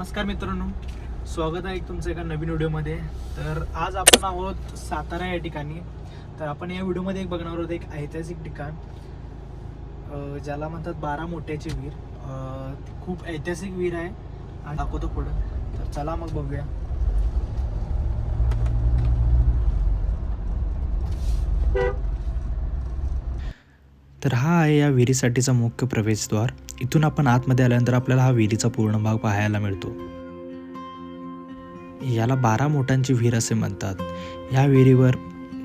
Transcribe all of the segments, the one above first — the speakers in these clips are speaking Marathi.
नमस्कार मित्रांनो. स्वागत आहे तुमचं एका नवीन व्हिडिओमध्ये. तर आज आपण आहोत सातारा या ठिकाणी. तर आपण या व्हिडिओमध्ये एक बघणार आहोत एक ऐतिहासिक ठिकाण ज्याला म्हणतात बारा मोठ्याची विहीर खूप ऐतिहासिक विहीर आहे. आणि दाखवतो पुढं. तर चला मग बघूया. तर हा आहे या विहिरीसाठीचा मुख्य प्रवेशद्वार. इथून आपण आतमध्ये आल्यानंतर आपल्याला हा विहिरीचा पूर्ण भाग पाहायला मिळतो. याला बारा मोठांची विहीर असे म्हणतात. या विहिरीवर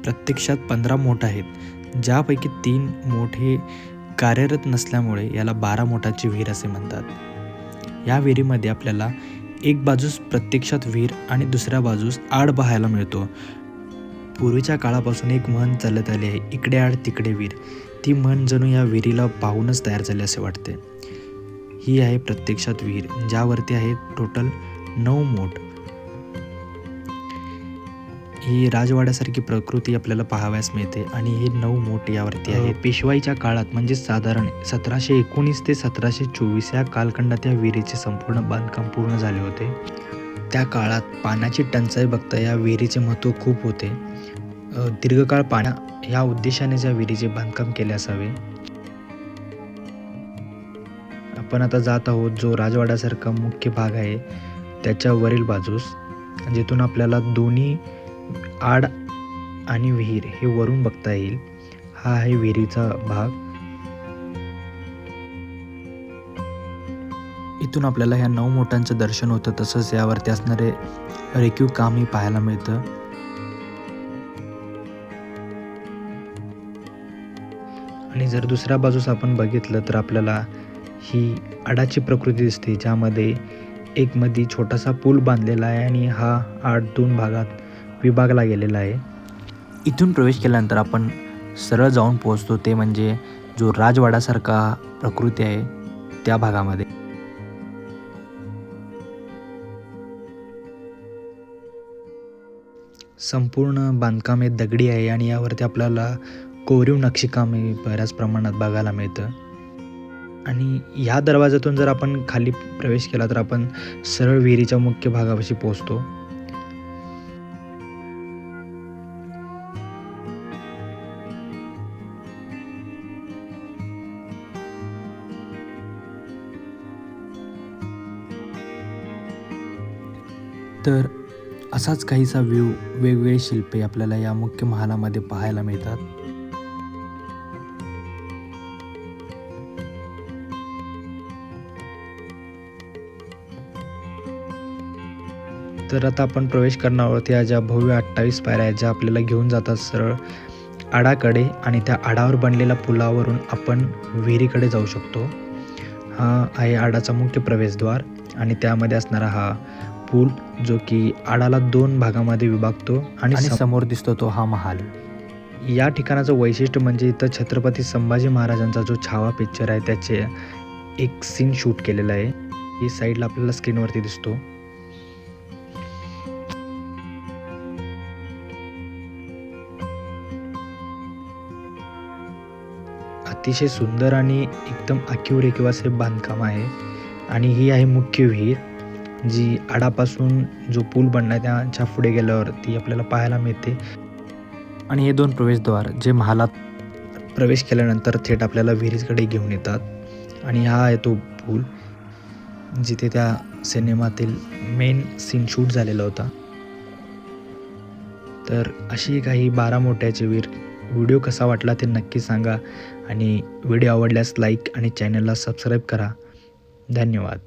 प्रत्यक्षात पंधरा मोठ आहेत. ज्यापैकी तीन मोठे कार्यरत नसल्यामुळे याला बारा मोठाची विहीर असे म्हणतात. या विहिरीमध्ये आपल्याला एक बाजूस प्रत्यक्षात विहीर आणि दुसऱ्या बाजूस आड पाहायला मिळतो. पूर्वीच्या काळापासून एक म्हण चालत आली आहे. इकडे आड तिकडे विहीर. ती म्हण जणू या विहिरीला पाहूनच तयार झाली असे वाटते. ही आहे प्रत्यक्षात विहीर ज्यावरती आहे टोटल नऊ मोठ. ही राजवाड्यासारखी प्रकृती आपल्याला पाहाव्यास मिळते आणि हे नऊ मोठ यावरती आहे. पेशवाईच्या काळात म्हणजे साधारण सतराशे एकोणीस ते सतराशे चोवीस या कालखंडात या विहिरीचे संपूर्ण बांधकाम पूर्ण झाले होते. त्या काळात पाण्याची टंचाई बघता या विहिरीचे महत्त्व खूप होते. दीर्घकाळ पाण्या ह्या उद्देशाने ज्या विहिरीचे बांधकाम केले असावे. आपण आता जात आहोत जो राजवाड्यासारखा मुख्य भाग आहे त्याच्या वरील बाजूस जिथून आपल्याला दोन्ही आड आणि विहीर हे वरून बघता येईल. हा आहे विहिरीचा भाग. इथून आपल्याला ह्या नऊ मोठ्यांचं दर्शन होतं तसंच यावरती असणारे रेखीव कामही पाहायला मिळतं. आणि जर दुसऱ्या बाजूस आपण बघितलं तर आपल्याला ही आडाची प्रकृती दिसते ज्यामध्ये एक मध्ये छोटासा पूल बांधलेला आहे आणि हा आड दोन भागात विभागला गेलेला आहे. इथून प्रवेश केल्यानंतर आपण सरळ जाऊन पोहोचतो ते म्हणजे जो राजवाडासारखा प्रकृती आहे त्या भागामध्ये. संपूर्ण बांधकाम हे दगडी आहे आणि यावरती आपल्याला कोरीव नक्षीकामही बऱ्याच प्रमाणात बघायला मिळतं. आणि ह्या दरवाजातून जर आपण खाली प्रवेश केला तर आपण सरळ विहिरीच्या मुख्य भागापाशी पोहोचतो. तर असाच काहीसा व्ह्यू वेगवेगळी शिल्पे आपल्याला या मुख्य महालामध्ये पाहायला मिळतात. तर आता आपण प्रवेश करणार आहोत या ज्या भव्य अठ्ठावीस पायऱ्या आहेत ज्या आपल्याला घेऊन जातात सरळ आडाकडे आणि त्या आडावर बनलेल्या पुलावरून आपण विहिरीकडे जाऊ शकतो. हा आहे आडाचा मुख्य प्रवेशद्वार आणि त्यामध्ये असणारा हा पूल जो की आडाला दोन भागामध्ये विभागतो आणि समोर दिसतो तो हा महाल. या ठिकाणाचं वैशिष्ट्य म्हणजे इथं छत्रपती संभाजी महाराजांचा जो छावा पिक्चर आहे त्याचे एक सीन शूट केलेला आहे. ही साईडला आपल्याला स्क्रीनवरती दिसतो. अतिशय सुंदर आणि एकदम आखीव किंवा असे बांधकाम आहे. आणि ही आहे मुख्य विहीर जी आडापासून जो पूल बनला त्याच्या पुढे गेल्यावर ती आपल्याला पाहायला मिळते. आणि हे दोन प्रवेशद्वार जे महालात प्रवेश केल्यानंतर थेट आपल्याला विहिरीकडे घेऊन येतात. आणि हा आहे तो पूल जिथे त्या सिनेमातील मेन सीन शूट झालेला होता. तर अशी काही बारा मोठ्याची विहीर. व्हिडिओ कसा वाटला ते नक्की सांगा आणि व्हिडिओ आवडल्यास लाईक आणि चॅनलला सबस्क्राईब करा. धन्यवाद.